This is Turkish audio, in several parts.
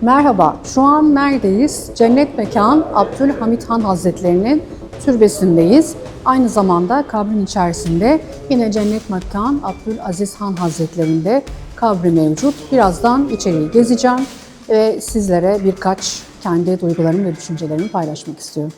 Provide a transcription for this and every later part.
Merhaba, şu an neredeyiz? Cennet Mekan Abdülhamit Han Hazretlerinin türbesindeyiz. Aynı zamanda kabrin içerisinde yine Cennet Mekan Abdülaziz Han Hazretlerinde kabri mevcut. Birazdan içeriği gezeceğim ve sizlere birkaç kendi duygularımı ve düşüncelerimi paylaşmak istiyorum.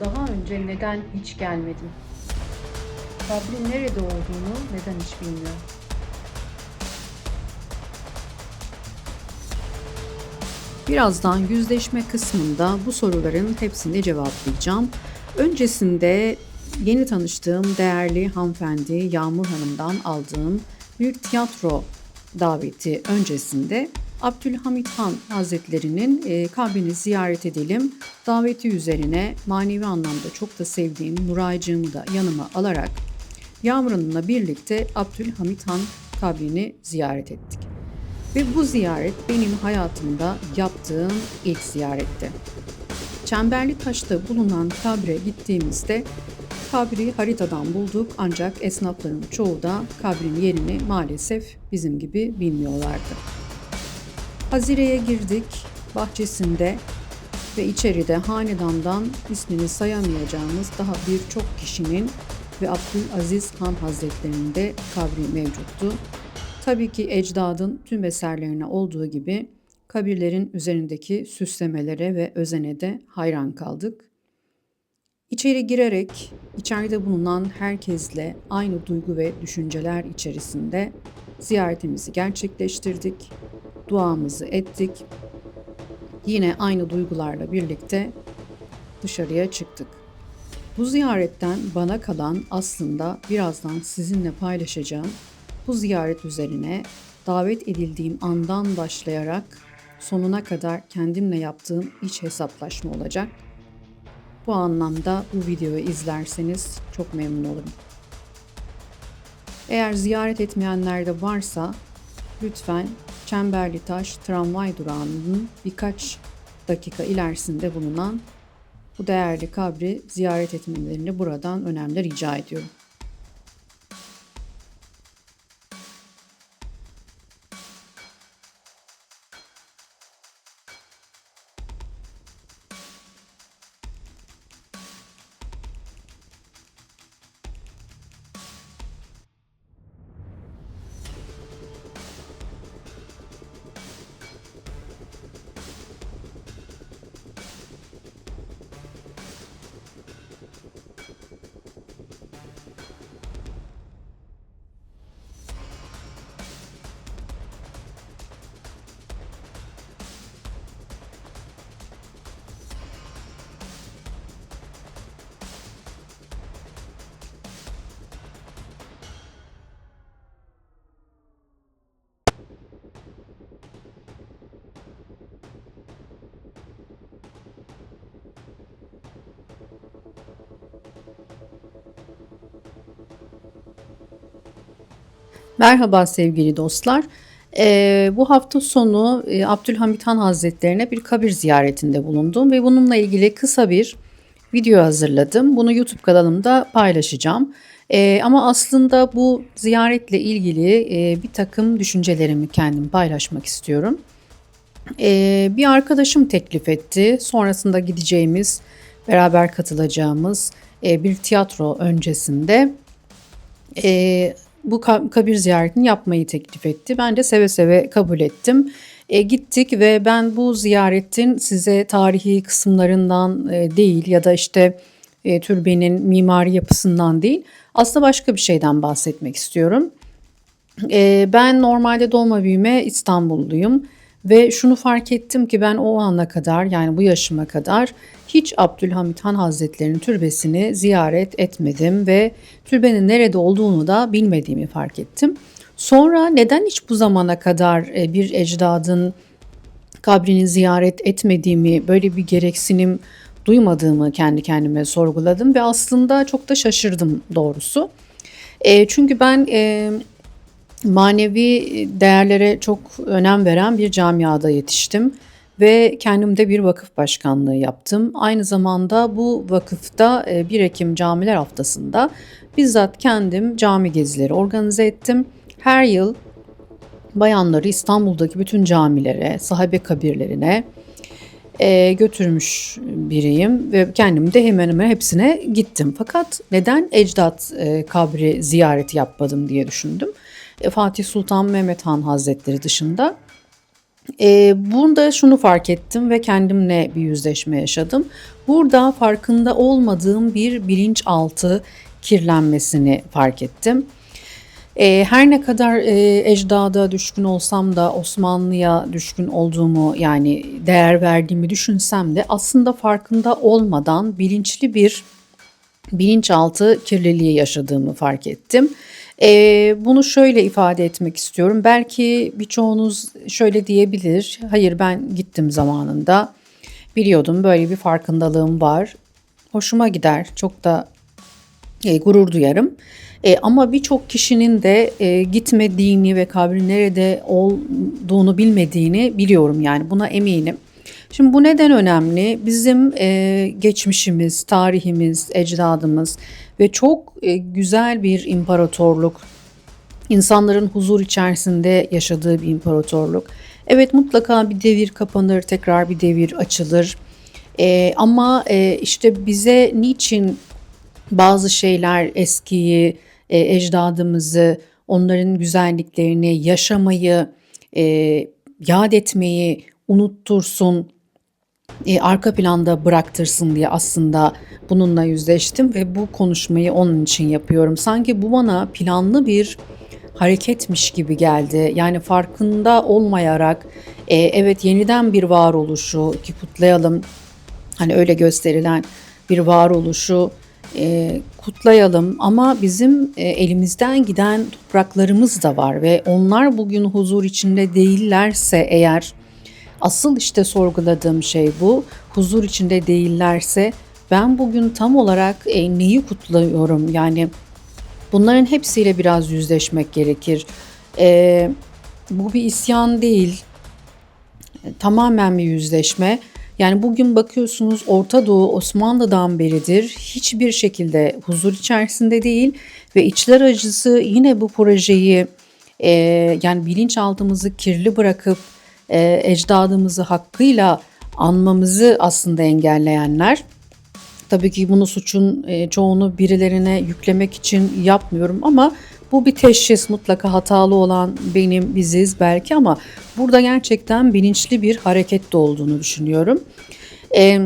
Daha önce neden hiç gelmedim? Kabrin nerede olduğunu neden hiç bilmiyorum. Birazdan yüzleşme kısmında bu soruların hepsini cevaplayacağım. Öncesinde yeni tanıştığım değerli hanımefendi Yağmur Hanım'dan aldığım bir tiyatro daveti öncesinde Abdülhamit Han Hazretlerinin e, kabrini ziyaret edelim. Daveti üzerine manevi anlamda çok da sevdiğim Nuraycığımı da yanıma alarak Yağmur birlikte Abdülhamit Han kabrini ziyaret ettik. Ve bu ziyaret benim hayatımda yaptığım ilk ziyaretti. Çemberli Taş'ta bulunan kabre gittiğimizde kabri haritadan bulduk ancak esnafların çoğu da kabrin yerini maalesef bizim gibi bilmiyorlardı. Hazire'ye girdik, bahçesinde ve içeride hanedandan ismini sayamayacağımız daha birçok kişinin ve Abdülaziz Han Hazretleri'nin de kabri mevcuttu. Tabii ki ecdadın tüm eserlerine olduğu gibi kabirlerin üzerindeki süslemelere ve özene de hayran kaldık. İçeri girerek içeride bulunan herkesle aynı duygu ve düşünceler içerisinde ziyaretimizi gerçekleştirdik. Duamızı ettik. Yine aynı duygularla birlikte dışarıya çıktık. Bu ziyaretten bana kalan aslında birazdan sizinle paylaşacağım bu ziyaret üzerine davet edildiğim andan başlayarak sonuna kadar kendimle yaptığım iç hesaplaşma olacak. Bu anlamda bu videoyu izlerseniz çok memnun olurum. Eğer ziyaret etmeyenler de varsa lütfen Çemberli Taş tramvay durağının birkaç dakika ilerisinde bulunan bu değerli kabri ziyaret etmelerini buradan önemli rica ediyorum. Merhaba sevgili dostlar. Ee, bu hafta sonu e, Abdülhamit Han Hazretlerine bir kabir ziyaretinde bulundum ve bununla ilgili kısa bir video hazırladım. Bunu YouTube kanalımda paylaşacağım. Ee, ama aslında bu ziyaretle ilgili e, bir takım düşüncelerimi kendim paylaşmak istiyorum. Ee, bir arkadaşım teklif etti. Sonrasında gideceğimiz, beraber katılacağımız e, bir tiyatro öncesinde e, bu kabir ziyaretini yapmayı teklif etti. Ben de seve seve kabul ettim. E, gittik ve ben bu ziyaretin size tarihi kısımlarından e, değil ya da işte e, türbenin mimari yapısından değil aslında başka bir şeyden bahsetmek istiyorum. E, ben normalde doğma büyüme İstanbulluyum ve şunu fark ettim ki ben o ana kadar yani bu yaşıma kadar hiç Abdülhamit Han Hazretleri'nin türbesini ziyaret etmedim ve türbenin nerede olduğunu da bilmediğimi fark ettim. Sonra neden hiç bu zamana kadar e, bir ecdadın kabrini ziyaret etmediğimi, böyle bir gereksinim duymadığımı kendi kendime sorguladım ve aslında çok da şaşırdım doğrusu. E, çünkü ben e, manevi değerlere çok önem veren bir camiada yetiştim ve kendim de bir vakıf başkanlığı yaptım. Aynı zamanda bu vakıfta e, 1 Ekim Camiler Haftası'nda bizzat kendim cami gezileri organize ettim. Her yıl bayanları İstanbul'daki bütün camilere, sahabe kabirlerine e, götürmüş biriyim ve kendim de hemen hemen hepsine gittim. Fakat neden ecdat e, kabri ziyareti yapmadım diye düşündüm. E, Fatih Sultan Mehmet Han Hazretleri dışında. E, burada şunu fark ettim ve kendimle bir yüzleşme yaşadım. Burada farkında olmadığım bir bilinçaltı kirlenmesini fark ettim. E, her ne kadar e, ecdada düşkün olsam da Osmanlı'ya düşkün olduğumu yani değer verdiğimi düşünsem de aslında farkında olmadan bilinçli bir bilinçaltı kirliliği yaşadığımı fark ettim. E, bunu şöyle ifade etmek istiyorum. Belki birçoğunuz şöyle diyebilir. Hayır ben gittim zamanında. Biliyordum böyle bir farkındalığım var. Hoşuma gider. Çok da e, gurur duyarım. E, ama birçok kişinin de e, gitmediğini ve kabrin nerede olduğunu bilmediğini biliyorum yani buna eminim. Şimdi bu neden önemli? Bizim e, geçmişimiz, tarihimiz, ecdadımız ve çok e, güzel bir imparatorluk, insanların huzur içerisinde yaşadığı bir imparatorluk. Evet mutlaka bir devir kapanır, tekrar bir devir açılır. E, ama e, işte bize niçin bazı şeyler eskiyi, e, ecdadımızı, onların güzelliklerini yaşamayı, e, yad etmeyi unuttursun, e, arka planda bıraktırsın diye aslında bununla yüzleştim ve bu konuşmayı onun için yapıyorum. Sanki bu bana planlı bir hareketmiş gibi geldi. Yani farkında olmayarak e, evet yeniden bir varoluşu ki kutlayalım hani öyle gösterilen bir varoluşu e, kutlayalım ama bizim e, elimizden giden topraklarımız da var ve onlar bugün huzur içinde değillerse eğer asıl işte sorguladığım şey bu. Huzur içinde değillerse ben bugün tam olarak e, neyi kutluyorum? Yani bunların hepsiyle biraz yüzleşmek gerekir. E, bu bir isyan değil. Tamamen bir yüzleşme. Yani bugün bakıyorsunuz Orta Doğu Osmanlı'dan beridir hiçbir şekilde huzur içerisinde değil ve içler acısı yine bu projeyi e, yani bilinçaltımızı kirli bırakıp e, ecdadımızı hakkıyla anmamızı aslında engelleyenler. Tabii ki bunu suçun e, çoğunu birilerine yüklemek için yapmıyorum ama bu bir teşhis mutlaka hatalı olan benim biziz belki ama burada gerçekten bilinçli bir hareket de olduğunu düşünüyorum. Ee,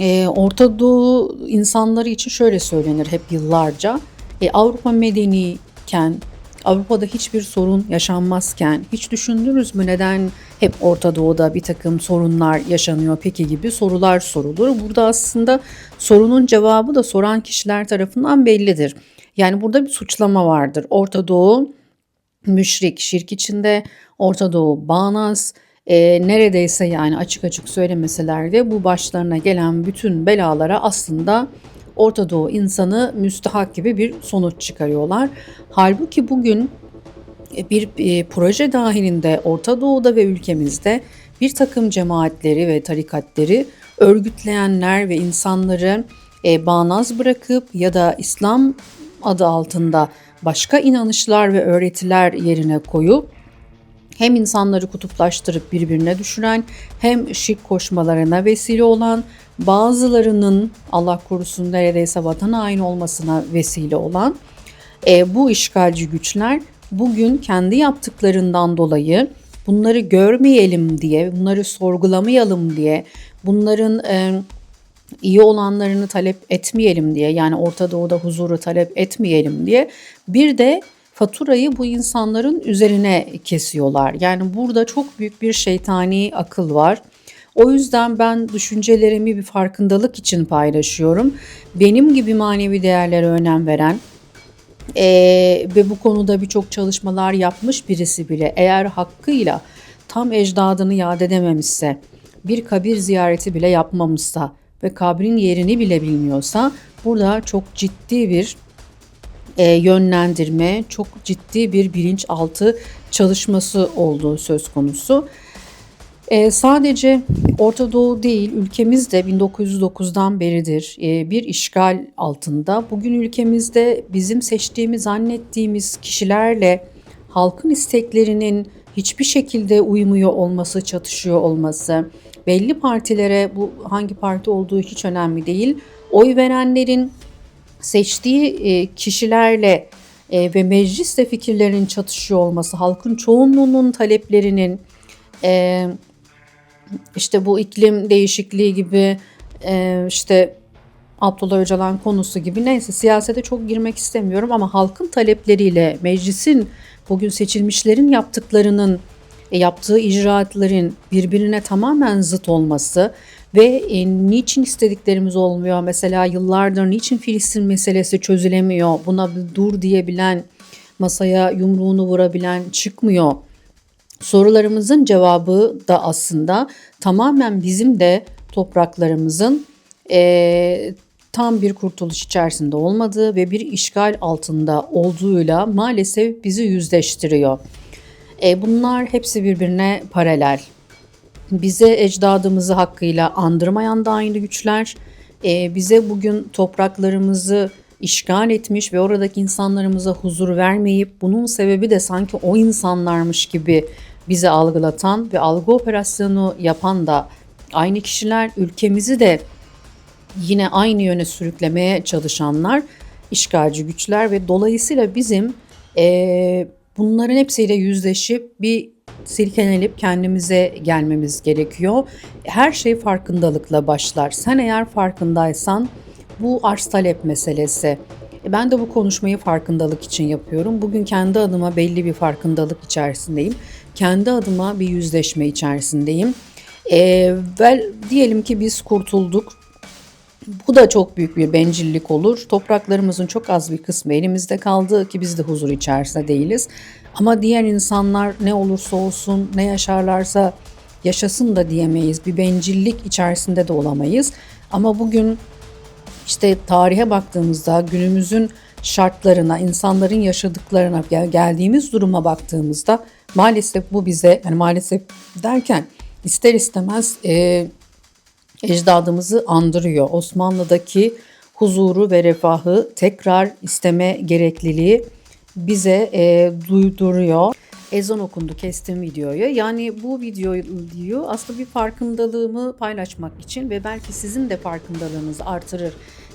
e, Orta Doğu insanları için şöyle söylenir hep yıllarca. E, Avrupa medeniyken, Avrupa'da hiçbir sorun yaşanmazken hiç düşündünüz mü neden hep Orta Doğu'da bir takım sorunlar yaşanıyor peki gibi sorular sorulur. Burada aslında sorunun cevabı da soran kişiler tarafından bellidir. Yani burada bir suçlama vardır. Orta Doğu müşrik, şirk içinde, Orta Doğu bağnaz, e, neredeyse yani açık açık söylemeseler de bu başlarına gelen bütün belalara aslında Orta Doğu insanı müstahak gibi bir sonuç çıkarıyorlar. Halbuki bugün e, bir e, proje dahilinde Orta Doğu'da ve ülkemizde bir takım cemaatleri ve tarikatleri örgütleyenler ve insanları e, bağnaz bırakıp ya da İslam adı altında başka inanışlar ve öğretiler yerine koyup hem insanları kutuplaştırıp birbirine düşüren hem şirk koşmalarına vesile olan bazılarının Allah korusun neredeyse vatan hain olmasına vesile olan e, bu işgalci güçler bugün kendi yaptıklarından dolayı bunları görmeyelim diye, bunları sorgulamayalım diye, bunların e, iyi olanlarını talep etmeyelim diye yani Orta Doğu'da huzuru talep etmeyelim diye bir de faturayı bu insanların üzerine kesiyorlar. Yani burada çok büyük bir şeytani akıl var. O yüzden ben düşüncelerimi bir farkındalık için paylaşıyorum. Benim gibi manevi değerlere önem veren e, ve bu konuda birçok çalışmalar yapmış birisi bile eğer hakkıyla tam ecdadını yad edememişse, bir kabir ziyareti bile yapmamışsa ve kabrin yerini bile bilmiyorsa burada çok ciddi bir e, yönlendirme, çok ciddi bir bilinçaltı çalışması olduğu söz konusu. Ee, sadece Orta Doğu değil, ülkemiz de 1909'dan beridir e, bir işgal altında. Bugün ülkemizde bizim seçtiğimiz, zannettiğimiz kişilerle halkın isteklerinin hiçbir şekilde uymuyor olması, çatışıyor olması, belli partilere bu hangi parti olduğu hiç önemli değil. Oy verenlerin seçtiği e, kişilerle e, ve mecliste fikirlerin çatışıyor olması, halkın çoğunluğunun taleplerinin e, işte bu iklim değişikliği gibi işte Abdullah Öcalan konusu gibi neyse siyasete çok girmek istemiyorum ama halkın talepleriyle meclisin bugün seçilmişlerin yaptıklarının yaptığı icraatların birbirine tamamen zıt olması ve e, niçin istediklerimiz olmuyor? Mesela yıllardır niçin Filistin meselesi çözülemiyor? Buna dur diyebilen, masaya yumruğunu vurabilen çıkmıyor. Sorularımızın cevabı da aslında tamamen bizim de topraklarımızın e, tam bir kurtuluş içerisinde olmadığı ve bir işgal altında olduğuyla maalesef bizi yüzleştiriyor. E, bunlar hepsi birbirine paralel. Bize ecdadımızı hakkıyla andırmayan da aynı güçler, e, bize bugün topraklarımızı işgal etmiş ve oradaki insanlarımıza huzur vermeyip bunun sebebi de sanki o insanlarmış gibi bizi algılatan ve algı operasyonu yapan da aynı kişiler ülkemizi de yine aynı yöne sürüklemeye çalışanlar işgalci güçler ve dolayısıyla bizim e, bunların hepsiyle yüzleşip bir silkelenip kendimize gelmemiz gerekiyor. Her şey farkındalıkla başlar. Sen eğer farkındaysan bu arz talep meselesi. E, ben de bu konuşmayı farkındalık için yapıyorum. Bugün kendi adıma belli bir farkındalık içerisindeyim. Kendi adıma bir yüzleşme içerisindeyim. Ee, ve diyelim ki biz kurtulduk. Bu da çok büyük bir bencillik olur. Topraklarımızın çok az bir kısmı elimizde kaldı ki biz de huzur içerisinde değiliz. Ama diğer insanlar ne olursa olsun, ne yaşarlarsa yaşasın da diyemeyiz. Bir bencillik içerisinde de olamayız. Ama bugün işte tarihe baktığımızda günümüzün şartlarına, insanların yaşadıklarına, geldiğimiz duruma baktığımızda maalesef bu bize, yani maalesef derken ister istemez e, ecdadımızı andırıyor. Osmanlı'daki huzuru ve refahı tekrar isteme gerekliliği bize e, duyduruyor. Ezan okundu kestim videoyu. Yani bu videoyu aslında bir farkındalığımı paylaşmak için ve belki sizin de farkındalığınızı artırır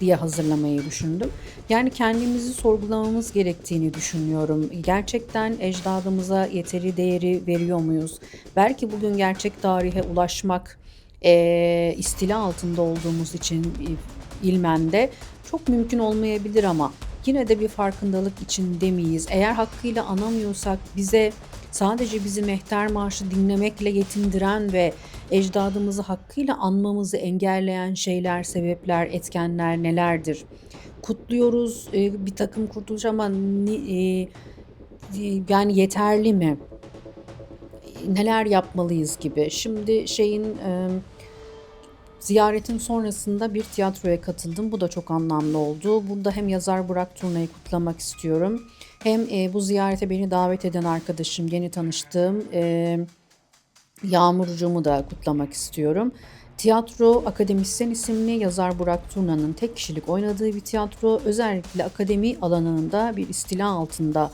diye hazırlamayı düşündüm. Yani kendimizi sorgulamamız gerektiğini düşünüyorum. Gerçekten ecdadımıza yeteri değeri veriyor muyuz? Belki bugün gerçek tarihe ulaşmak e, istila altında olduğumuz için ilmende çok mümkün olmayabilir ama yine de bir farkındalık içinde miyiz? Eğer hakkıyla anamıyorsak bize sadece bizi mehter marşı dinlemekle yetindiren ve ecdadımızı hakkıyla anmamızı engelleyen şeyler, sebepler, etkenler nelerdir? Kutluyoruz bir takım kurtuluş ama yani yeterli mi? Neler yapmalıyız gibi. Şimdi şeyin e, Ziyaretin sonrasında bir tiyatroya katıldım. Bu da çok anlamlı oldu. Burada hem yazar Burak Turna'yı kutlamak istiyorum. Hem e, bu ziyarete beni davet eden arkadaşım, yeni tanıştığım e, Yağmurcuğumu da kutlamak istiyorum. Tiyatro Akademisyen isimli yazar Burak Turna'nın tek kişilik oynadığı bir tiyatro. Özellikle akademi alanında bir istila altında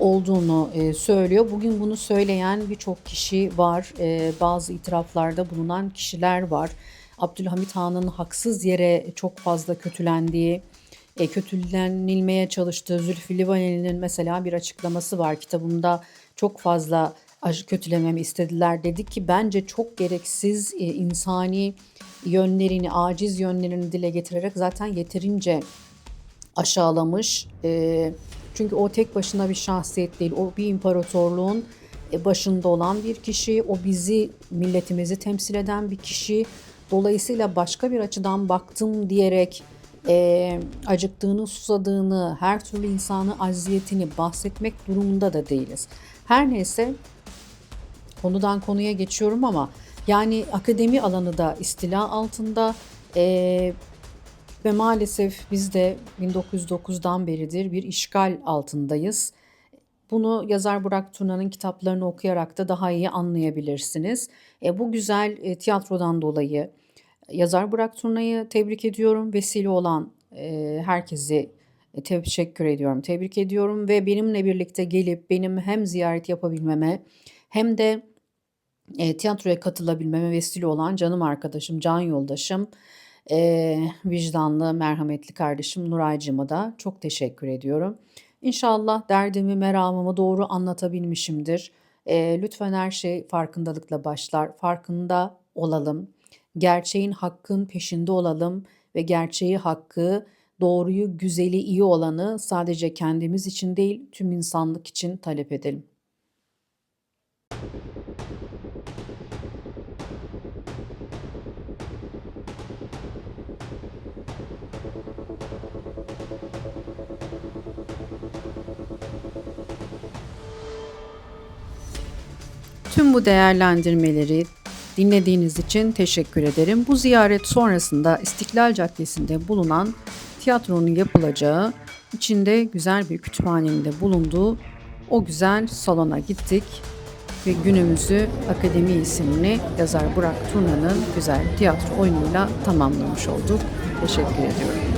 olduğunu e, söylüyor. Bugün bunu söyleyen birçok kişi var. E, bazı itiraflarda bulunan kişiler var. Abdülhamit Han'ın haksız yere çok fazla kötülendiği, e, kötülenilmeye çalıştığı Zülfü Livaneli'nin mesela bir açıklaması var kitabımda çok fazla kötülememi istediler dedi ki bence çok gereksiz e, insani yönlerini, aciz yönlerini dile getirerek zaten yeterince aşağılamış. E, çünkü o tek başına bir şahsiyet değil. O bir imparatorluğun e, başında olan bir kişi. O bizi, milletimizi temsil eden bir kişi. Dolayısıyla başka bir açıdan baktım diyerek e, acıktığını, susadığını, her türlü insanı aziyetini bahsetmek durumunda da değiliz. Her neyse konudan konuya geçiyorum ama yani akademi alanı da istila altında e, ve maalesef biz de 1909'dan beridir bir işgal altındayız. Bunu yazar Burak Turna'nın kitaplarını okuyarak da daha iyi anlayabilirsiniz. E, bu güzel e, tiyatrodan dolayı yazar Burak Turna'yı tebrik ediyorum. Vesile olan e, herkesi e, teşekkür ediyorum, tebrik ediyorum ve benimle birlikte gelip benim hem ziyaret yapabilmeme hem de e, tiyatroya katılabilmeme vesile olan canım arkadaşım, can yoldaşım, e, vicdanlı, merhametli kardeşim Nuraycığıma da çok teşekkür ediyorum. İnşallah derdimi, meramımı doğru anlatabilmişimdir. E, lütfen her şey farkındalıkla başlar. Farkında olalım. Gerçeğin, hakkın peşinde olalım ve gerçeği, hakkı, doğruyu, güzeli, iyi olanı sadece kendimiz için değil, tüm insanlık için talep edelim. Tüm bu değerlendirmeleri dinlediğiniz için teşekkür ederim. Bu ziyaret sonrasında İstiklal Caddesi'nde bulunan tiyatronun yapılacağı, içinde güzel bir kütüphanenin de bulunduğu o güzel salona gittik ve günümüzü Akademi isimli yazar Burak Turna'nın güzel tiyatro oyunuyla tamamlamış olduk. Teşekkür ediyorum.